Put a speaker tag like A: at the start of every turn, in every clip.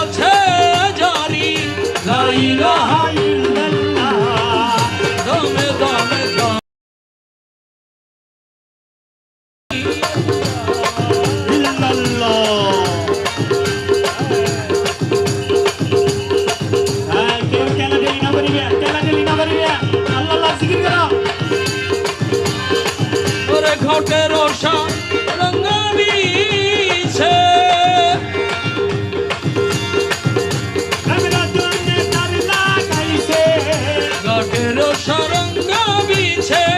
A: আছে জারি। লা ইলাহা দমে দমে জারি ওরে ঘটে রসা noche.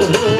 A: পাগল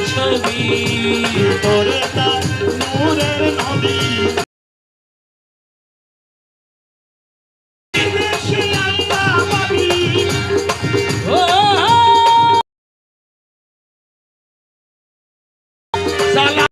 B: নদী বিদেশে আল্লাহ পাবি
A: ও। সালা